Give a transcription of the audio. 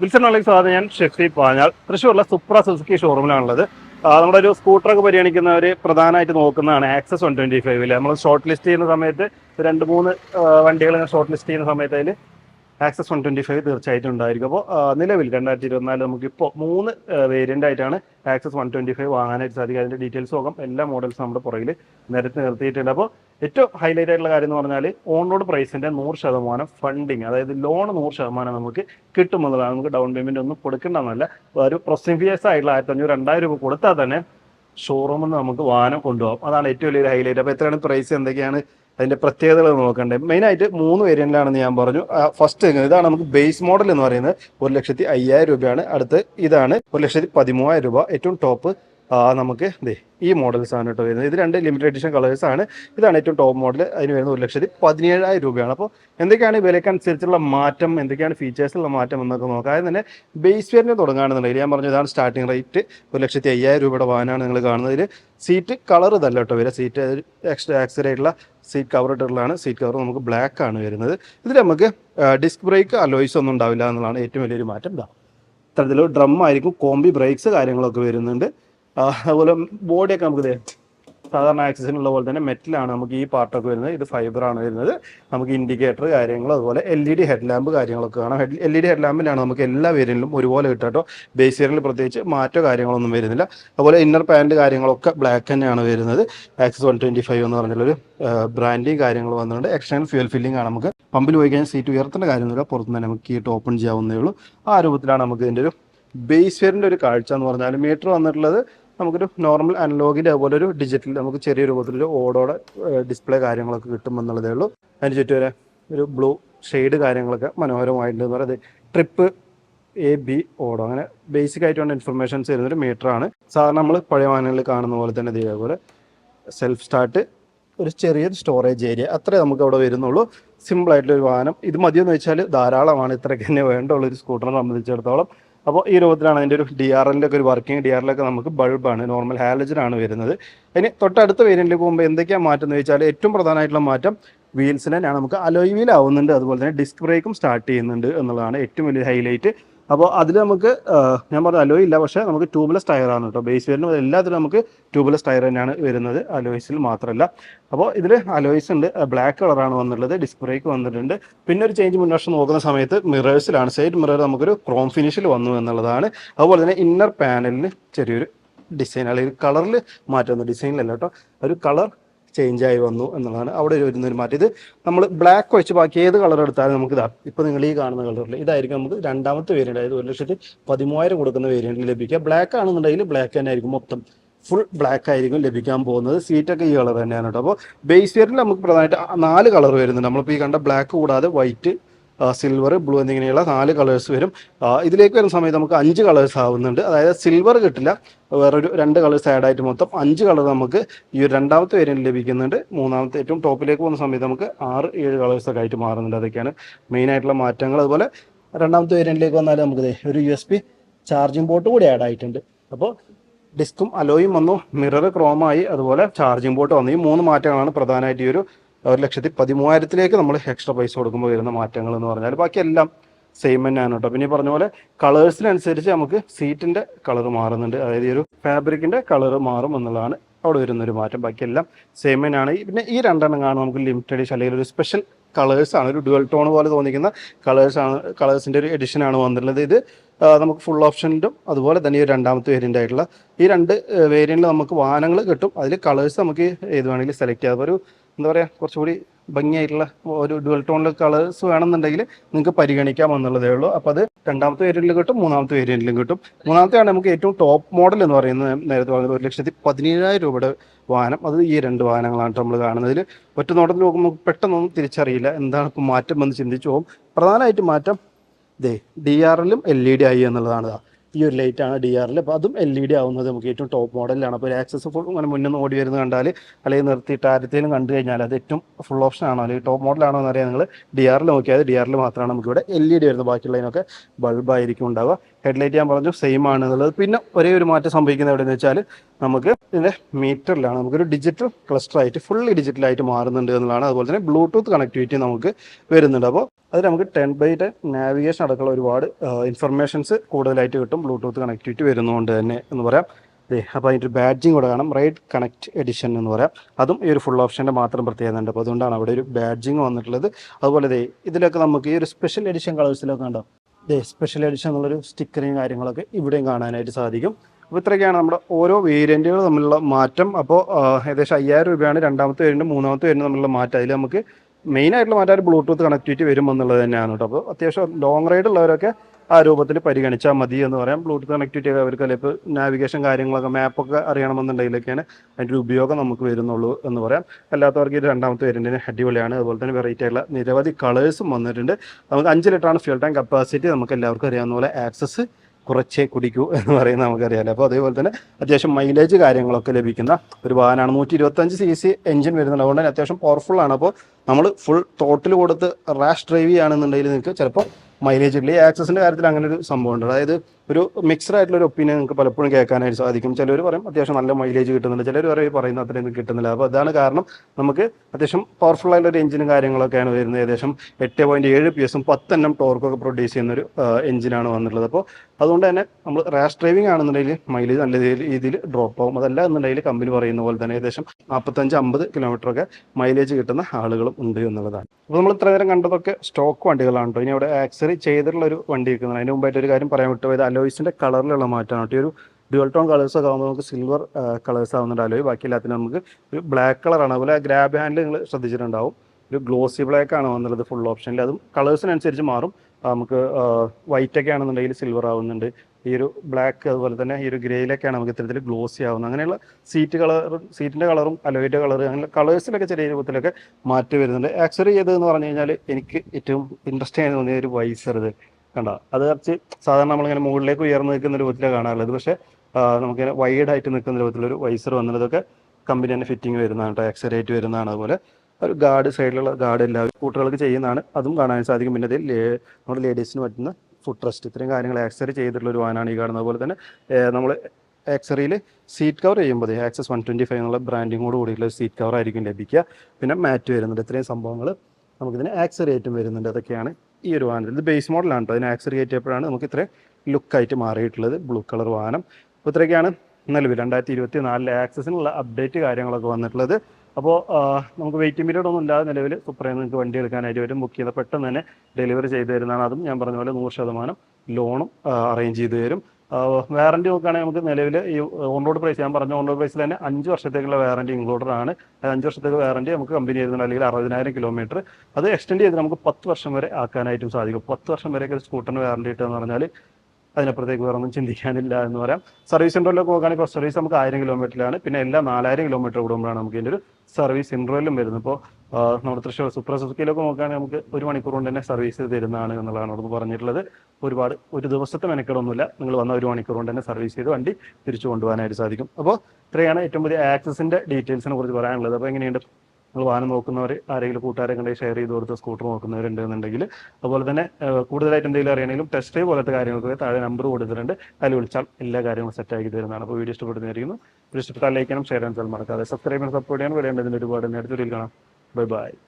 Wilson നാളേക്ക് സ്വാഗതം. ഞാൻ ഷെഫി പാഞ്ഞാൾ. തൃശ്ശൂരിലെ സുപ്ര സുസുക്കി ഷോറൂമിലാണുള്ളത്. നമ്മുടെ ഒരു സ്കൂട്ടറൊക്കെ പരിഗണിക്കുന്നവർ പ്രധാനമായിട്ട് നോക്കുന്നതാണ് ആക്സസ് വൺ ട്വന്റി ഫൈവിൽ. നമ്മൾ ഷോർട്ട് ലിസ്റ്റ് ചെയ്യുന്ന സമയത്ത് രണ്ട് മൂന്ന് വണ്ടികൾ ഷോർട്ട് ലിസ്റ്റ് ചെയ്യുന്ന സമയത്ത് അതിൽ ആക്സസ് വൺ ട്വന്റി ഫൈവ് തീർച്ചയായിട്ടും ഉണ്ടായിരിക്കും. അപ്പോൾ നിലവിൽ രണ്ടായിരത്തി ഇരുപത്തിനാല് നമുക്ക് ഇപ്പോൾ മൂന്ന് വേരിയന്റ് ആയിട്ടാണ് ആക്സസ് വൺ ട്വന്റി ഫൈവ് വാങ്ങാനായിട്ട് സാധിക്കും. അതിന്റെ ഡീറ്റെയിൽസ് നോക്കാം. എല്ലാ മോഡൽസും നമ്മുടെ പുറകിൽ നിരത്തി നിർത്തിയിട്ടുണ്ട്. അപ്പോൾ ഏറ്റവും ഹൈലൈറ്റ് ആയിട്ടുള്ള കാര്യം എന്ന് പറഞ്ഞാൽ ഓൺ റോഡ് പ്രൈസിന്റെ നൂറ് ശതമാനം ഫണ്ടിങ് അതായത് ലോൺ നൂറ് ശതമാനം നമുക്ക് കിട്ടുമെന്നുള്ളതാണ് നമുക്ക് ഡൗൺ പേയ്മെന്റ് ഒന്നും കൊടുക്കേണ്ടെന്നല്ല ഒരു പ്രൊസീജിയേഴ്സ് ഫീസ് ആയിട്ടുള്ള ആയിരത്തി അഞ്ഞൂറ് രണ്ടായിരം രൂപ കൊടുത്താൽ തന്നെ ഷോറൂമിൽ നിന്ന് നമുക്ക് വാഹനം കൊണ്ടുപോകാം. അതാണ് ഏറ്റവും വലിയൊരു ഹൈലൈറ്റ് അപ്പോൾ എത്രയാണ് പ്രൈസ് എന്തൊക്കെയാണ് അതിന്റെ പ്രത്യേകതകൾ നോക്കണ്ടേ? മെയിനായിട്ട് മൂന്ന് വേരിയന്റിലാണെന്ന് ഞാൻ പറഞ്ഞു. ഫസ്റ്റ് ഇതാണ് നമുക്ക് ബേസ് മോഡൽ എന്ന് പറയുന്നത്. ഒരു ലക്ഷത്തി അയ്യായിരം രൂപയാണ്. അടുത്ത് ഇതാണ് ഒരു ലക്ഷത്തി പതിമൂവായിരം രൂപ. ഏറ്റവും ടോപ്പ് നമുക്ക് ദേ ഈ മോഡൽസ് ആണ് കേട്ടോ വരുന്നത്. ഇത് രണ്ട് ലിമിറ്റഡ് എഡിഷൻ കളേഴ്സ് ആണ്. ഇതാണ് ഏറ്റവും ടോപ്പ് മോഡൽ അതിന് വരുന്നത് ഒരു ലക്ഷത്തി പതിനേഴായിരം രൂപയാണ്. അപ്പോൾ എന്തൊക്കെയാണ് വിലക്കനുസരിച്ചുള്ള മാറ്റം? എന്തൊക്കെയാണ് ഫീച്ചേഴ്സിലുള്ള മാറ്റം എന്നൊക്കെ നോക്കാം. അതായത് തന്നെ ബേസ് വേറിനെ തുടങ്ങുകയാണെന്നുണ്ടെങ്കിൽ ഞാൻ പറഞ്ഞു ഇതാണ് സ്റ്റാർട്ടിംഗ് റേറ്റ് ഒരു ലക്ഷത്തി അയ്യായിരം രൂപയുടെ വാഹനമാണ് നിങ്ങൾ കാണുന്നതിൽ സീറ്റ് കളർ ഇതല്ല കേട്ടോ വരിക. സീറ്റ് എക്സ്ട്രാ ആക്സിഡായിട്ടുള്ള സീറ്റ് കവർ ഇട്ടുള്ളതാണ് സീറ്റ് കവർ നമുക്ക് ബ്ലാക്ക് ആണ് വരുന്നത്. ഇതിൽ നമുക്ക് ഡിസ്ക് ബ്രേക്ക് അലോയ്സ് ഒന്നും ഉണ്ടാവില്ല എന്നുള്ളതാണ് ഏറ്റവും വലിയൊരു മാറ്റം. ഇതാണ് ഇത്തരത്തിലൊരു ഡ്രം ആയിരിക്കും കോമ്പി ബ്രേക്സ് കാര്യങ്ങളൊക്കെ വരുന്നുണ്ട്. അതുപോലെ ബോഡിയൊക്കെ നമുക്ക് സാധാരണ ഉള്ള പോലെ തന്നെ മെറ്റലാണ് നമുക്ക് ഈ പാർട്ടൊക്കെ വരുന്നത്. ഇത് ഫൈബർ ആണ് വരുന്നത്. നമുക്ക് ഇൻഡിക്കേറ്റർ കാര്യങ്ങൾ അതുപോലെ L E D head lamp കാര്യങ്ങളൊക്കെ കാണാം. എൽ ഇ ഡി ഹെഡ് ലാമ്പിലാണ് നമുക്ക് എല്ലാ വേരിയലും ഒരുപോലെ കിട്ടാട്ടോ കേട്ടോ. ബേസ് വേരിയന്റിൽ പ്രത്യേകിച്ച് മാറ്റോ കാര്യങ്ങളൊന്നും വരുന്നില്ല. അതുപോലെ ഇന്നർ പാന്റ് കാര്യങ്ങളൊക്കെ ബ്ലാക്ക് തന്നെയാണ് വരുന്നത്. ആക്സിസ് വൺ ട്വന്റി ഫൈവ് എന്ന് പറഞ്ഞൊരു ബ്രാൻഡിങ് കാര്യങ്ങൾ വന്നിട്ടുണ്ട്. എക്സ്റ്റേണൽ ഫ്യൂൽ ഫില്ലിംഗ് ആണ് നമുക്ക്. പമ്പിൽ പോയി കഴിഞ്ഞാൽ സീറ്റ് ഉയർത്തേണ്ട കാര്യമൊന്നുമില്ല. പുറത്തുനിന്ന് തന്നെ നമുക്ക് കീട്ട് ഓപ്പൺ ചെയ്യാവുന്നേ ഉള്ളൂ. ആ രൂപത്തിലാണ് നമുക്ക് ഇതിന്റെ ഒരു ബേസ് വേരിന്റെ ഒരു കാഴ്ച എന്ന് പറഞ്ഞാൽ മീറ്റർ വന്നിട്ടുള്ളത് നമുക്കൊരു നോർമൽ അനലോഗിന്റെ അതുപോലെ ഒരു ഡിജിറ്റൽ നമുക്ക് ചെറിയ രൂപത്തിൽ ഒരു ഓടോടെ ഡിസ്പ്ലേ കാര്യങ്ങളൊക്കെ കിട്ടും എന്നുള്ളതേ ഉള്ളൂ. അതിന് ചുറ്റും വരെ ഒരു ബ്ലൂ ഷെയ്ഡ് കാര്യങ്ങളൊക്കെ മനോഹരമായിട്ടുണ്ട് എന്ന് പറയുന്നത് ട്രിപ്പ് എ ബി ഓടോ. അങ്ങനെ ബേസിക് ആയിട്ടുള്ള ഇൻഫർമേഷൻസ് വരുന്നൊരു മീറ്ററാണ് സാധാരണ നമ്മൾ പഴയ വാഹനങ്ങളിൽ കാണുന്ന പോലെ തന്നെ ഇതേപോലെ സെൽഫ് സ്റ്റാർട്ട് ഒരു ചെറിയ സ്റ്റോറേജ് ഏരിയ അത്രേ നമുക്ക് അവിടെ വരുന്നുള്ളൂ. സിമ്പിൾ ആയിട്ടുള്ള ഒരു വാഹനം. ഇത് മതിയെന്ന് വെച്ചാൽ ധാരാളമാണ് ഇത്രയ്ക്ക് തന്നെ വേണ്ടുള്ള ഒരു സ്കൂട്ടറിനെ സംബന്ധിച്ചിടത്തോളം. അപ്പോൾ ഈ രൂപത്തിലാണ് അതിന്റെ ഒരു ഡി ആർ ഒക്കെ ഒരു വർക്കിംഗ് ഡി ആർ എല്ലൊക്കെ നമുക്ക് ബൾബാണ് നോർമൽ ആണ് വരുന്നത്. ഇനി തൊട്ടടുത്ത വേരിയന്റിൽ പോകുമ്പോൾ എന്തൊക്കെയാണ് മാറ്റം എന്ന് വെച്ചാൽ ഏറ്റവും പ്രധാനമായിട്ടുള്ള മാറ്റം വീൽസിനെ നമുക്ക് അലോയ് വീൽ ആവുന്നുണ്ട് അതുപോലെ തന്നെ ഡിസ്ക് ബ്രേക്കും സ്റ്റാർട്ട് ചെയ്യുന്നുണ്ട് എന്നുള്ളതാണ് ഏറ്റവും വലിയ ഹൈലൈറ്റ് അപ്പോൾ അതിൽ നമുക്ക് ഞാൻ പറഞ്ഞ അലോയ് ഇല്ല പക്ഷേ നമുക്ക് ട്യൂബ്ലെസ് ടയർ ആണ് കേട്ടോ ബേസ് വരുന്നത് എല്ലാത്തിലും നമുക്ക് ട്യൂബ്ലെസ് ടയർ തന്നെയാണ് വരുന്നത് അലോയ്സിൽ മാത്രമല്ല അപ്പോൾ ഇതിൽ അലോയ്സ് ഉണ്ട് ബ്ലാക്ക് കളറാണ് വന്നിട്ടുള്ളത് ഡിസ്ക് ബ്രേക്ക് വന്നിട്ടുണ്ട്. പിന്നെ ഒരു ചേഞ്ച് മുൻവശം നോക്കുന്ന സമയത്ത് മിറേഴ്സിലാണ് സൈഡ് മിറർ നമുക്കൊരു ക്രോം ഫിനിഷിൽ വന്നു എന്നുള്ളതാണ്. അതുപോലെ തന്നെ ഇന്നർ പാനലിന് ചെറിയൊരു ഡിസൈൻ അല്ലെങ്കിൽ കളറിൽ മാറ്റുന്ന ഡിസൈനിലല്ല കേട്ടോ ഒരു കളർ ചേഞ്ച് ആയി വന്നു എന്നുള്ളതാണ് അവിടെ ഒരു വരുന്ന ഒരു മാറ്റം. ഇത് നമ്മൾ ബ്ലാക്ക് വെച്ച് ബാക്കി ഏത് കളർ എടുത്താലും നമുക്ക് ഇതാ ഇപ്പൊ നിങ്ങൾ ഈ കാണുന്ന കളറിൽ ഇതായിരിക്കും നമുക്ക് രണ്ടാമത്തെ വേരിയന്റ് അതായത് ഒരു ലക്ഷത്തി പതിമൂവായിരം കൊടുക്കുന്ന വേരിയന്റ് ലഭിക്കുക. ബ്ലാക്ക് ആണെന്നുണ്ടെങ്കിൽ ബ്ലാക്ക് തന്നെ ആയിരിക്കും മൊത്തം. ഫുൾ ബ്ലാക്ക് ആയിരിക്കും ലഭിക്കാൻ പോകുന്നത്. സീറ്റൊക്കെ ഈ കളർ തന്നെയാണ് കേട്ടോ. അപ്പോൾ ബേസ് വെയറിൽ നമുക്ക് പ്രധാനമായിട്ട് നാല് കളർ വരുന്നുണ്ട്. നമ്മളിപ്പോൾ ഈ കണ്ട ബ്ലാക്ക് കൂടാതെ വൈറ്റ് സിൽവർ ബ്ലൂ എന്നിങ്ങനെയുള്ള നാല് കളേഴ്സ് വരും. ഇതിലേക്ക് വരുന്ന സമയത്ത് നമുക്ക് അഞ്ച് കളേഴ്സ് ആവുന്നുണ്ട്. അതായത് സിൽവർ കിട്ടില്ല. വേറൊരു രണ്ട് കളേഴ്സ് ആഡ് ആയിട്ട് മൊത്തം അഞ്ച് കളർ നമുക്ക് ഈ ഒരു രണ്ടാമത്തെ വേരിയന്റ് ലഭിക്കുന്നുണ്ട്. മൂന്നാമത്തെ ഏറ്റവും ടോപ്പിലേക്ക് പോകുന്ന സമയത്ത് നമുക്ക് ആറ് ഏഴ് കളേഴ്സ് ഒക്കെ ആയിട്ട് മാറുന്നുണ്ട്. അതൊക്കെയാണ് മെയിൻ ആയിട്ടുള്ള മാറ്റങ്ങൾ. അതുപോലെ രണ്ടാമത്തെ വേരിയന്റിലേക്ക് വന്നാൽ നമുക്ക് ഒരു U S B charging port കൂടി ആഡ് ആയിട്ടുണ്ട്. അപ്പോൾ ഡിസ്കും അലോയും വന്നു. മിറർ ക്രോമായി അതുപോലെ ചാർജിങ് പോർട്ട് വന്നു. ഈ മൂന്ന് മാറ്റങ്ങളാണ് പ്രധാനമായിട്ട് ഈ ഒരു ഒരു ലക്ഷത്തി പതിമൂവായിരത്തിലേക്ക് നമ്മൾ എക്സ്ട്രാ പൈസ കൊടുക്കുമ്പോൾ വരുന്ന മാറ്റങ്ങൾ എന്ന് പറഞ്ഞാൽ ബാക്കി എല്ലാം സെയിം തന്നെയാണ് കേട്ടോ. പിന്നെ പറഞ്ഞ പോലെ കളേഴ്സിനനുസരിച്ച് നമുക്ക് സീറ്റിന്റെ കളർ മാറുന്നുണ്ട്. അതായത് ഈ ഒരു ഫാബ്രിക്കിന്റെ കളർ മാറും എന്നുള്ളതാണ് അവിടെ വരുന്ന ഒരു മാറ്റം. ബാക്കിയെല്ലാം സെയിം തന്നെയാണ്. പിന്നെ ഈ രണ്ടെണ്ണം കാണാൻ നമുക്ക് ലിമിറ്റഡ് എഡിഷൻ അല്ലെങ്കിൽ ഒരു സ്പെഷ്യൽ കളേഴ്സ് ആണ്. ഒരു ഡുവൽ ടോൺ പോലെ തോന്നിക്കുന്ന കളേഴ്സ് ആണ് കളേഴ്സിന്റെ ഒരു എഡിഷൻ ആണ് വന്നിട്ടുള്ളത്. ഇത് നമുക്ക് ഫുൾ ഓപ്ഷനിലും അതുപോലെ തന്നെ ഈ രണ്ടാമത്തെ വേരിയന്റ് ആയിട്ടുള്ള ഈ രണ്ട് വേരിയന്റിൽ നമുക്ക് വാഹനങ്ങൾ കിട്ടും. അതിൽ കളേഴ്സ് നമുക്ക് ഏത് വേണമെങ്കിലും സെലക്ട് ചെയ്യാം. ഒരു എന്താ പറയുക കുറച്ചുകൂടി ഭംഗിയായിട്ടുള്ള ഒരു ഡുവൽ ടോണിൽ കളേഴ്സ് വേണമെന്നുണ്ടെങ്കിൽ നിങ്ങൾക്ക് പരിഗണിക്കാം എന്നുള്ളതേ ഉള്ളൂ. അപ്പോൾ അത് രണ്ടാമത്തെ വേരിയന്റിലും കിട്ടും മൂന്നാമത്തെ വേരിയന്റിലും കിട്ടും. മൂന്നാമത്തെയാണ് നമുക്ക് ഏറ്റവും ടോപ്പ് മോഡൽ എന്ന് പറയുന്നത് നേരത്തെ പറഞ്ഞത് ഒരു ലക്ഷത്തി പതിനേഴായിരം രൂപയുടെ വാഹനം. അത് ഈ രണ്ട് വാഹനങ്ങളാണ് നമ്മൾ കാണുന്നതിൽ ഒറ്റ നോട്ടത്തിൽ നോക്കുമ്പോൾ നമുക്ക് പെട്ടെന്നൊന്നും തിരിച്ചറിയില്ല എന്താണ് ഇപ്പോൾ മാറ്റം എന്ന് ചിന്തിച്ചു പോകും. പ്രധാനമായിട്ട് മാറ്റം ഇതേ ഡി ആർ എല്ലും എൽ ഇ ഡി ആയി എന്നുള്ളതാണ്. ഈ ഒരു ആണ് ഡി ആറിൽ അപ്പോൾ അതും എൽ ഇ ഡി ആവുന്നത് നമുക്ക് ഏറ്റവും ടോപ്പ് മോഡലിലാണ് അപ്പോൾ ഒരു ആക്സസ് ഫുൾ ഇങ്ങനെ മുന്നിൽ നിന്ന് ഓടി വരുന്നത് കണ്ടാൽ അല്ലെങ്കിൽ നിർത്തിയിട്ട് ആരത്തേലും കണ്ടു കഴിഞ്ഞാൽ അത് ഏറ്റവും ഫുൾ ഓപ്ഷൻ ആണോ? അല്ലെങ്കിൽ ടോപ്പ് മോഡലാണോ എന്ന് അറിയാൻ നിങ്ങൾ ഡി ആറിൽ നോക്കിയാൽ ഡി ആറിൽ മാത്രമാണ് നമുക്കിവിടെ എൽ ഇ ഡി വരുന്നത്. ബാക്കിയുള്ളതിനൊക്കെ ബൾബായിരിക്കും ഉണ്ടാവുക. ഹെഡ്ലൈറ്റ് ഞാൻ പറഞ്ഞു സെയിം ആണ് എന്നുള്ളത് പിന്നെ ഒരേ ഒരു മാറ്റം സംഭവിക്കുന്നത് എവിടെയെന്ന് വെച്ചാൽ നമുക്ക് ഇതിന്റെ മീറ്ററിലാണ്. നമുക്കൊരു ഡിജിറ്റൽ ക്ലസ്റ്റർ ആയിട്ട് ഫുള്ളി ഡിജിറ്റലായിട്ട് മാറുന്നുണ്ട് എന്നുള്ളതാണ്. അതുപോലെ തന്നെ ബ്ലൂടൂത്ത് കണക്ടിവിറ്റി നമുക്ക് വരുന്നുണ്ട്. അപ്പോൾ അത് നമുക്ക് ടെൻ ബൈ ടെൻ നാവിഗേഷൻ അടക്കമുള്ള ഒരുപാട് ഇൻഫർമേഷൻസ് കൂടുതലായിട്ട് കിട്ടും. ബ്ലൂടൂത്ത് കണക്ടിവിറ്റി വരുന്നതുകൊണ്ട് തന്നെ എന്ന് പറയാം. അപ്പോൾ അതിന്റെ ഒരു ബാഡ്ജിങ് കൂടെ കാണാം. റൈഡ് കണക്ട് എഡിഷൻ എന്ന് പറയാം. അതും ഈ ഒരു ഫുൾ ഓപ്ഷന്റെ മാത്രം പ്രത്യേകത ഉണ്ട്. അപ്പോൾ അതുകൊണ്ടാണ് അവിടെ ഒരു ബാഡ്ജിങ് വന്നിട്ടുള്ളത്. അതുപോലെ ഇതിലൊക്കെ നമുക്ക് ഈ ഒരു സ്പെഷ്യൽ എഡിഷൻ കളേഴ്സിലൊക്കെ ഉണ്ടോ സ്പെഷ്യൽ എഡിഷൻ എന്നുള്ളൊരു സ്റ്റിക്കറിങ് കാര്യങ്ങളൊക്കെ ഇവിടെയും കാണാനായിട്ട് സാധിക്കും. അപ്പോൾ ഇത്രയൊക്കെയാണ് നമ്മുടെ ഓരോ വേരിയന്റുകൾ തമ്മിലുള്ള മാറ്റം. അപ്പോൾ ഏകദേശം അയ്യായിരം രൂപയാണ് രണ്ടാമത്തെ വേരിയന്റ് മൂന്നാമത്തെ വേരിയന്റ് തമ്മിലുള്ള മാറ്റം. അതിൽ നമുക്ക് മെയിനായിട്ടുള്ള മാറ്റം ബ്ലൂടൂത്ത് കണക്ടിവിറ്റി വരും എന്നുള്ളത് തന്നെയാണ് കേട്ടോ. അപ്പോൾ അത്യാവശ്യം ലോങ് റൈഡ് ഉള്ളവരൊക്കെ ആ രൂപത്തിൽ പരിഗണിച്ചാൽ മതി എന്ന് പറയാം. ബ്ലൂടൂത്ത് കണക്ടിവിറ്റി ഒക്കെ അവർക്ക് അല്ലെങ്കിൽ നാവിഗേഷൻ കാര്യങ്ങളൊക്കെ മാപ്പൊക്കെ അറിയണമെന്നുണ്ടെങ്കിലൊക്കെയാണ് അതിന്റെ ഉപയോഗം നമുക്ക് വരുന്നുള്ളൂ എന്ന് പറയാം. അല്ലാത്തവർക്ക് ഇത് രണ്ടാമത്തെ വേരിയന്റിന് അടിപൊളിയാണ്. അതുപോലെ തന്നെ വെറൈറ്റി ആയിട്ടുള്ള നിരവധി കളേഴ്സും വന്നിട്ടുണ്ട്. നമുക്ക് അഞ്ച് ലിറ്ററാണ് ഫ്യൂൽ ടാങ്ക് കപ്പാസിറ്റി നമുക്ക് എല്ലാവർക്കും അറിയാവുന്ന പോലെ ആക്സസ് കുറച്ചേ കുടിക്കൂ എന്ന് പറയുന്നത് നമുക്കറിയാമല്ലോ അപ്പോൾ അതേപോലെ തന്നെ അത്യാവശ്യം മൈലേജ് കാര്യങ്ങളൊക്കെ ലഭിക്കുന്ന ഒരു വാഹനമാണ്. നൂറ്റി ഇരുപത്തഞ്ച് സി സി എഞ്ചിൻ വരുന്നുണ്ട്. അതുകൊണ്ട് തന്നെ അത്യാവശ്യം പവർഫുൾ ആണ്. അപ്പോൾ നമ്മൾ ഫുൾ തോട്ടിൽ കൊടുത്ത് റാഷ് ഡ്രൈവ് ചെയ്യുകയാണെന്നുണ്ടെങ്കിൽ നിങ്ങൾക്ക് ചിലപ്പോൾ മൈലേജ് ഇല്ല? ഈ ആക്സസിന്റെ കാര്യത്തിൽ അങ്ങനെ ഒരു സംഭവം ഉണ്ട് അതായത് ഒരു മിക്സ്ഡ് ആയിട്ടുള്ള ഒരു ഒപ്പീനിയൻ നിങ്ങൾക്ക് പലപ്പോഴും കേൾക്കാനായിട്ട് സാധിക്കും. ചിലർ പറയും അത്യാവശ്യം നല്ല മൈലേജ് കിട്ടുന്നുണ്ട്. ചിലർ പറയും പറയുന്ന അത്രയും കിട്ടുന്നില്ല. അപ്പോൾ അതാണ് കാരണം നമുക്ക് അത്യാവശ്യം പവർഫുൾ ആയിട്ടുള്ള ഒരു എഞ്ചിനും കാര്യങ്ങളൊക്കെയാണ് വരുന്നത്. ഏകദേശം എട്ട് പോയിന്റ് ഏഴ് പി എസും പത്തെണ്ണം ടോർക്കൊക്കെ പ്രൊഡ്യൂസ് ചെയ്യുന്ന ഒരു എഞ്ചിനാണ് വന്നിട്ടുള്ളത്. അപ്പോൾ അതുകൊണ്ട് തന്നെ നമ്മൾ റാഷ് ഡ്രൈവിംഗ് ആണെന്നുണ്ടെങ്കിൽ മൈലേജ് നല്ല രീതിയിൽ ഡ്രോപ്പ് ആകും അതല്ല എന്നുണ്ടെങ്കിൽ കമ്പനി പറയുന്ന പോലെ തന്നെ ഏകദേശം നാൽപ്പത്തഞ്ച് അമ്പത് കിലോമീറ്റർ ഒക്കെ മൈലേജ് കിട്ടുന്ന ആളുകളും ഉണ്ട് എന്നുള്ളതാണ്. അപ്പോൾ നമ്മൾ ഇത്ര നേരം കണ്ടതൊക്കെ സ്റ്റോക്ക് വണ്ടികളാണ് കേട്ടോ ഇനി അവിടെ ആക്സറി ചെയ്തിട്ടുള്ള ഒരു വണ്ടി വെക്കുന്നത് അതിന് മുമ്പായിട്ട് ഒരു കാര്യം പറയാൻ വിട്ടുപോയത് അലോയ്സിന്റെ കളറിലുള്ള മാറ്റമാണ് കേട്ടോ. ഒരു ഡ്യുവൽ ടോൺ കളേഴ്സ് ഒക്കെ ആകുമ്പോൾ നമുക്ക് സിൽവർ കളേഴ്സ് ആവുന്നുണ്ട് അലോയ് ബാക്കി എല്ലാത്തിനും നമുക്ക് ഒരു ബ്ലാക്ക് കളറാണ് അതുപോലെ ഗ്രാബ് ഹാൻഡിൽ നിങ്ങൾ ശ്രദ്ധിച്ചിട്ടുണ്ടാവും. ഒരു ഗ്ലോസി ബ്ലാക്ക് ആണ് വന്നുള്ളത് ഫുൾ ഓപ്ഷനിൽ അതും കളേഴ്സിനനുസരിച്ച് മാറും. നമുക്ക് വൈറ്റ് ഒക്കെ ആണെന്നുണ്ടെങ്കിൽ സിൽവർ ആവുന്നുണ്ട്. ഈ ഒരു ബ്ലാക്ക് അതുപോലെ തന്നെ ഈ ഒരു ഗ്രേയിലൊക്കെയാണ് നമുക്ക് ഇത്തരത്തിൽ ഗ്ലോസി ആവുന്നത്. അങ്ങനെയുള്ള സീറ്റ് കളറും സീറ്റിന്റെ കളറും അലോയിന്റെ കളർ അങ്ങനെ കളേഴ്സിലൊക്കെ ചെറിയ രൂപത്തിലൊക്കെ മാറ്റി വരുന്നുണ്ട്. ആക്സറി ചെയ്തതെന്ന് പറഞ്ഞു കഴിഞ്ഞാൽ എനിക്ക് ഏറ്റവും ഇൻട്രസ്റ്റിംഗ് ആയി തോന്നിയ ഒരു വൈസർ ഇത്. കണ്ട? അത് കുറച്ച് സാധാരണ നമ്മളിങ്ങനെ മുകളിലേക്ക് ഉയർന്നു നിൽക്കുന്ന രൂപത്തിലാണ് കാണാറുള്ളത്. പക്ഷേ നമുക്ക് നമുക്കിങ്ങനെ വൈഡ് ആയിട്ട് നിൽക്കുന്ന രൂപത്തിലൊരു വൈസർ വന്നതൊക്കെ കമ്പനി തന്നെ ഫിറ്റിംഗ് വരുന്നതാണ് കേട്ടോ. എക്സറേറ്റ് വരുന്നതാണ് അതുപോലെ. ഒരു ഗാർഡ് സൈഡിലുള്ള ഗാർഡ് എല്ലാ കൂട്ടുകൾക്ക് ചെയ്യുന്നതാണ്. അതും കാണാൻ സാധിക്കും. പിന്നെ അതിൽ നമ്മുടെ ലേഡീസിന് പറ്റുന്ന ഫുഡ് റെസ്റ്റ് ഇത്രയും കാര്യങ്ങൾ ആക്സറി ചെയ്തിട്ടുള്ള ഒരു വാനാണ് ഈ കാണുന്നത്. അതുപോലെ തന്നെ നമ്മൾ ആക്സറിയിൽ സീറ്റ് കവർ ചെയ്യുമ്പോൾ ആക്സസ് വൺ ട്വന്റി ഫൈവ് എന്നുള്ള ബ്രാൻഡിങ്ങോട് കൂടിയുള്ള സീറ്റ് കവർ ആയിരിക്കും ലഭിക്കുക. പിന്നെ മാറ്റ് വരുന്നുണ്ട്. ഇത്രയും സംഭവങ്ങൾ നമുക്കിതിന് ആക്സറി ആയിട്ടും വരുന്നുണ്ട്. അതൊക്കെയാണ് ഈ ഒരു വാഹനത്തിൽ ഇത് ബേസ് മോഡലാണ് കേട്ടോ അതിന് ആക്സറി കയറ്റിയപ്പോഴാണ് നമുക്ക് ഇത്രയും ലുക്കായിട്ട് മാറിയിട്ടുള്ളത്. ബ്ലൂ കളർ വാഹനം. അപ്പോൾ ഇത്രയൊക്കെയാണ് നിലവിൽ രണ്ടായിരത്തി ഇരുപത്തി നാലിലെ ആക്സസിനുള്ള അപ്ഡേറ്റ് കാര്യങ്ങളൊക്കെ വന്നിട്ടുള്ളത്. അപ്പോൾ നമുക്ക് വെയിറ്റിംഗ് പീരീഡ് ഒന്നും ഇല്ലാതെ നിലവിൽ സൂപ്പറായി നിങ്ങൾക്ക് വണ്ടി എടുക്കാനായിട്ട് വരും. ബുക്ക് ചെയ്ത് പെട്ടെന്ന് തന്നെ ഡെലിവറി ചെയ്തു തരുന്നതാണ്. അതും ഞാൻ പറഞ്ഞ പോലെ നൂറ് ശതമാനം ലോണും അറേഞ്ച് ചെയ്തു തരും. വാറണ്ടി നോക്കുകയാണെങ്കിൽ നമുക്ക് നിലവിൽ ഈ ഓൺ റോഡ് പ്രൈസ് ഞാൻ പറഞ്ഞ ഓൺ റോഡ് പ്രൈസിൽ തന്നെ അഞ്ച് വർഷത്തേക്കുള്ള വാറണ്ടി ഇൻക്ലൂഡഡ് ആണ്. അഞ്ച് വർഷത്തേക്ക് വാറണ്ടി നമുക്ക് കമ്പനി തരുന്നുണ്ട് അല്ലെങ്കിൽ അറുപതിനായിരം കിലോമീറ്റർ അത് എക്സ്റ്റെൻഡ് ചെയ്ത് നമുക്ക് പത്ത് വർഷം വരെ ആക്കാനായിട്ടും സാധിക്കും. പത്ത് വർഷം വരെയൊക്കെ സ്കൂട്ടറിന് വാറണ്ടി കിട്ടുക എന്ന് പറഞ്ഞാൽ അതിനപ്പുറത്തേക്ക് വേറെ ഒന്നും ചിന്തിക്കാനില്ല എന്ന് പറയാം. സർവീസ് സെന്ററിലൊക്കെ നോക്കുകയാണെങ്കിൽ ഫസ്റ്റ് സർവീസ് നമുക്ക് ആയിരം കിലോമീറ്ററിലാണ് പിന്നെ എല്ലാ നാലായിരം കിലോമീറ്റർ കൂടുമ്പോഴാണ് നമുക്ക് ഇതിന്റെ ഒരു സർവീസ് ഇൻട്രോയിലും വരുന്നത്. ഇപ്പോൾ നമ്മുടെ തൃശ്ശൂർ സൂപ്പർ സുസുക്കിയിലൊക്കെ നോക്കുകയാണെങ്കിൽ നമുക്ക് ഒരു മണിക്കൂർ കൊണ്ട് തന്നെ സർവീസ് തരുന്നതാണ് എന്നുള്ളതാണ് അവിടുന്ന് പറഞ്ഞിട്ടുള്ളത്. ഒരുപാട് ഒരു ദിവസത്തെ മെനക്കെടൊന്നുമില്ല. നിങ്ങൾ വന്ന ഒരു മണിക്കൂർ കൊണ്ട് തന്നെ സർവീസ് ചെയ്ത് വണ്ടി തിരിച്ചു കൊണ്ടുപോകാനായിട്ട് സാധിക്കും. അപ്പോൾ ഇത്രയാണ് ഏറ്റവും പുതിയ ആക്സസിന്റെ ഡീറ്റെയിൽസിനെ കുറിച്ച് പറയാനുള്ളത്. അപ്പോൾ എങ്ങനെയുണ്ട്? നിങ്ങൾ വാഹനം നോക്കുന്നവർ ആരെങ്കിലും കൂട്ടുകാരെ കണ്ടെങ്കിൽ ഷെയർ ചെയ്ത് കൊടുത്ത് സ്കൂട്ടർ നോക്കുന്നവരുണ്ട് എന്നുണ്ടെങ്കിൽ അതുപോലെ തന്നെ കൂടുതലായിട്ട് എന്തെങ്കിലും അറിയണമെങ്കിലും ടെസ്റ്റ് ഡ്രൈവ് പോലത്തെ കാര്യങ്ങൾക്ക് താഴെ നമ്പർ കൊടുത്തിട്ടുണ്ട്. അതിൽ വിളിച്ചാൽ എല്ലാ കാര്യങ്ങളും സെറ്റ് ആക്കി തരുന്നതാണ്. അപ്പോൾ വീഡിയോ ഇഷ്ടപ്പെടുന്നതായിരിക്കുന്നു. വീഡിയോ ഇഷ്ടപ്പെട്ടാൽ ലൈക്കാനും ഷെയർ ചെയ്യാൻ മറക്കാതെ സബ്സ്ക്രൈബ് ചെയ്യാൻ സപ്പോർട്ട് ചെയ്യാൻ വരേണ്ടതിന് ഒരുപാട് നേരത്തെ കാണാം. Bye bye